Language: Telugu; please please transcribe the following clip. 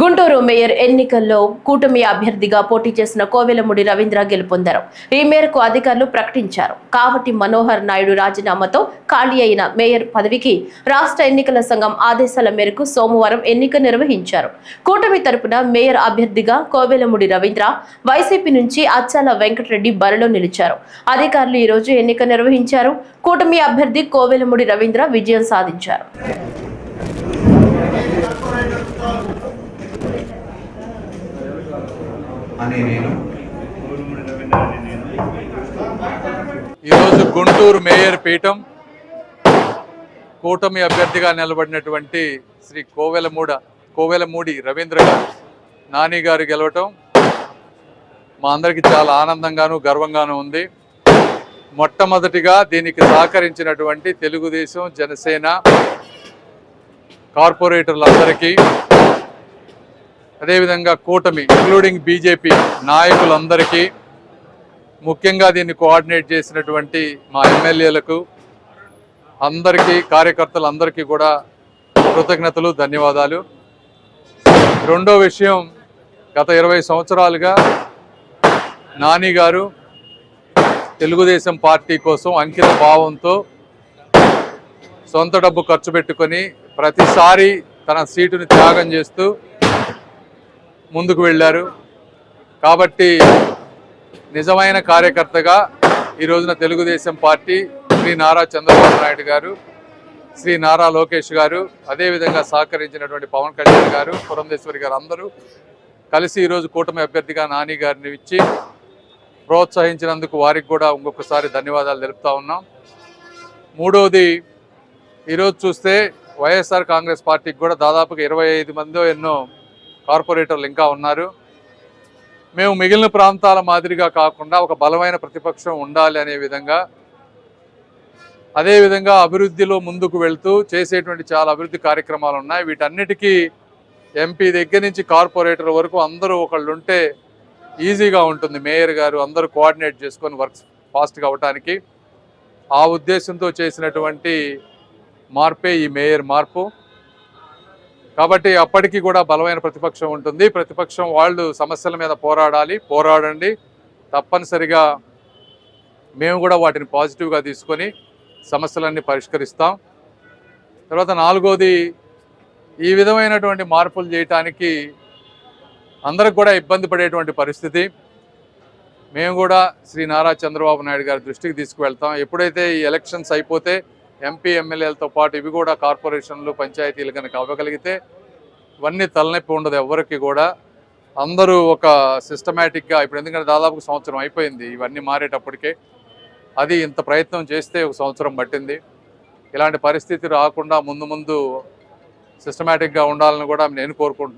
గుంటూరు మేయర్ ఎన్నికల్లో కూటమి అభ్యర్థిగా పోటీ చేసిన కోవెలముడి రవీంద్ర గెలుపొందారు. ఈ మేరకు అధికారులు ప్రకటించారు. కాబట్టి మనోహర్ నాయుడు రాజీనామాతో ఖాళీ అయిన మేయర్ పదవికి రాష్ట్ర ఎన్నికల సంఘం ఆదేశాల మేరకు సోమవారం ఎన్నిక నిర్వహించారు. కూటమి తరపున మేయర్ అభ్యర్థిగా కోవెలముడి రవీంద్ర వైసీపీ నుంచి అచ్చాల వెంకటరెడ్డి బరిలో నిలిచారు. అధికారులు ఈ రోజు ఎన్నిక నిర్వహించారు. కూటమి అభ్యర్థి కోవెలముడి రవీంద్ర విజయం సాధించారు. అని నేను. ఈరోజు గుంటూరు మేయర్ పీఠం కూటమి అభ్యర్థిగా నిలబడినటువంటి శ్రీ కోవెలమూడ కోవెలమూడి రవీంద్ర గారు. నాని గారు గెలవటం మా అందరికీ చాలా ఆనందంగాను గర్వంగాను ఉంది. మొట్టమొదటిగా దీనికి సహకరించినటువంటి తెలుగుదేశం జనసేన కార్పొరేటర్లందరికీ అదేవిధంగా కూటమి ఇంక్లూడింగ్ బీజేపీ నాయకులందరికీ ముఖ్యంగా దీన్ని కోఆర్డినేట్ చేసినటువంటి మా ఎమ్మెల్యేలకు అందరికీ కార్యకర్తలందరికీ కూడా కృతజ్ఞతలు ధన్యవాదాలు. రెండో విషయం గత ఇరవై సంవత్సరాలుగా నాని గారు తెలుగుదేశం పార్టీ కోసం అంకిత భావంతో సొంత డబ్బు ఖర్చు పెట్టుకొని ప్రతిసారి తన సీటును త్యాగం చేస్తూ ముందుకు వెళ్ళారు. కాబట్టి నిజమైన కార్యకర్తగా ఈ రోజున తెలుగుదేశం పార్టీ శ్రీ నారా చంద్రబాబు నాయుడు గారు శ్రీ నారా లోకేష్ గారు అదేవిధంగా సహకరించినటువంటి పవన్ కళ్యాణ్ గారు పురంధేశ్వరి గారు అందరూ కలిసి ఈరోజు కూటమి అభ్యర్థిగా నాని గారిని ఇచ్చి ప్రోత్సహించినందుకు వారికి కూడా ఇంకొకసారి ధన్యవాదాలు తెలుపుతా ఉన్నాం. మూడవది ఈరోజు చూస్తే వైఎస్ఆర్ కాంగ్రెస్ పార్టీకి కూడా దాదాపుగా ఇరవై ఐదు మందో ఎన్నో కార్పొరేటర్లు ఇంకా ఉన్నారు. మేము మిగిలిన ప్రాంతాల మాదిరిగా కాకుండా ఒక బలమైన ప్రతిపక్షం ఉండాలి అనే విధంగా అదేవిధంగా అభివృద్ధిలో ముందుకు వెళ్తూ చేసేటువంటి చాలా అభివృద్ధి కార్యక్రమాలు ఉన్నాయి. వీటన్నిటికీ ఎంపీ దగ్గర నుంచి కార్పొరేటర్ వరకు అందరూ ఒకళ్ళు ఉంటే ఈజీగా ఉంటుంది. మేయర్ గారు అందరూ కోఆర్డినేట్ చేసుకొని వర్క్స్ ఫాస్ట్గా అవటానికి ఆ ఉద్దేశంతో చేసినటువంటి మార్పే ఈ మేయర్ మార్పు. కాబట్టి అప్పటికి కూడా బలమైన ప్రతిపక్షం ఉంటుంది. ప్రతిపక్షం వాళ్ళు సమస్యల మీద పోరాడాలి. పోరాడండి. తప్పనిసరిగా మేము కూడా వాటిని పాజిటివ్గా తీసుకొని సమస్యలన్నీ పరిష్కరిస్తాం. తర్వాత నాలుగోది ఈ విధమైనటువంటి మార్పులు చేయటానికి అందరికి కూడా ఇబ్బంది పడేటువంటి పరిస్థితి. మేము కూడా శ్రీ నారా చంద్రబాబు నాయుడు గారి దృష్టికి తీసుకువెళ్తాం. ఎప్పుడైతే ఈ ఎలక్షన్స్ అయిపోతే ఎంపీ ఎమ్మెల్యేలతో పాటు ఇవి కూడా కార్పొరేషన్లు పంచాయతీలు కనుక అవ్వగలిగితే ఇవన్నీ తలనొప్పి ఉండదు ఎవరికి కూడా. అందరూ ఒక సిస్టమేటిక్గా ఇప్పుడు ఎందుకంటే దాదాపు సంవత్సరం అయిపోయింది ఇవన్నీ మారేటప్పటికే. అది ఇంత ప్రయత్నం చేస్తే ఒక సంవత్సరం పట్టింది. ఇలాంటి పరిస్థితి రాకుండా ముందు ముందు సిస్టమేటిక్గా ఉండాలని కూడా నేను కోరుకుంటున్నాను.